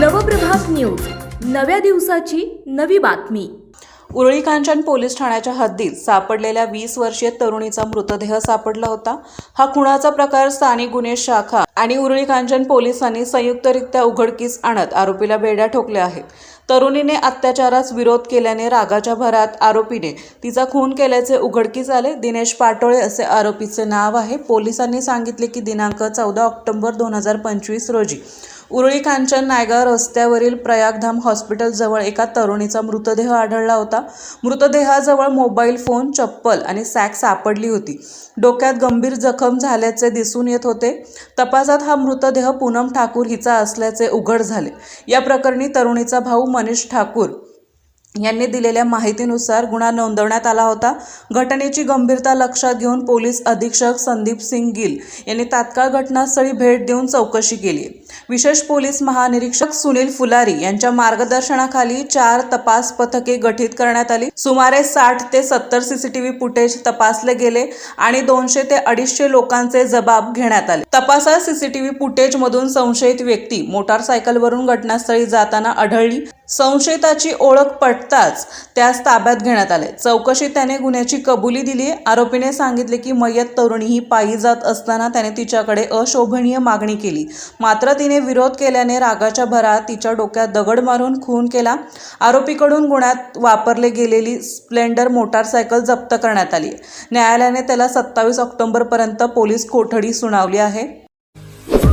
Nav Prabhat news नव्या दिवसाची नवी बातमी. उरळी कांचन पोलीस ठाण्याच्या हद्दीत सापडलेल्या वीस वर्षीय तरुणीचा मृतदेह सापडला होता. हा खुणाचा प्रकार स्थानिक गुन्हे शाखा आणि उरळी कांचन पोलिसांनी संयुक्तरित्या उघडकीस आणत आरोपीला बेड्या ठोकल्या आहेत. तरुणीने अत्याचारास विरोध केल्याने रागाच्या भरात आरोपीने तिचा खून केल्याचे उघडकीस आले. दिनेश पाटोळे असे आरोपीचे नाव आहे. पोलिसांनी सांगितले की दिनांक चौदा ऑक्टोबर दोन हजार पंचवीस रोजी उरळी कांचन नायगाव रस्त्यावरील प्रयागधाम हॉस्पिटलजवळ एका तरुणीचा मृतदेह आढळला होता. मृतदेहाजवळ मोबाईल फोन चप्पल आणि सॅक सापडली होती. डोक्यात गंभीर जखम झाल्याचे दिसून येत होते. तपासात हा मृतदेह पूनम ठाकूर हिचा असल्याचे उघड झाले. या प्रकरणी तरुणीचा भाऊ मनीष ठाकूर यांनी दिलेल्या माहितीनुसार गुन्हा नोंदवण्यात आला होता. घटनेची गंभीरता लक्षात घेऊन पोलीस अधीक्षक संदीप सिंग गिल यांनी तात्काळ घटनास्थळी भेट देऊन चौकशी केली. विशेष पोलीस महानिरीक्षक सुनील फुलारी यांच्या मार्गदर्शनाखाली चार तपास पथके गठीत करण्यात आली. सुमारे साठ ते सत्तर सीसीटीव्ही फुटेज तपासले गेले आणि दोनशे ते अडीचशे लोकांचे जबाब घेण्यात आले. तपासात सीसीटीव्ही फुटेजमधून संशयित व्यक्ती मोटारसायकलवरून घटनास्थळी जाताना आढळली. संशयिताची ओळख पटताच त्यास ताब्यात घेण्यात आले. चौकशीत त्याने गुन्ह्याची कबुली दिली. आरोपीने सांगितले की मयत तरुणी ही पायी जात असताना त्याने तिच्याकडे अशोभनीय मागणी केली. मात्र तिने विरोध केल्याने रागाच्या भरात तिच्या डोक्यात दगड मारून खून केला. आरोपीकडून गुन्ह्यात वापरले गेलेली स्प्लेंडर मोटारसायकल जप्त करण्यात आली. न्यायालयाने त्याला सत्तावीस ऑक्टोबरपर्यंत पोलीस कोठडी सुनावली आहे.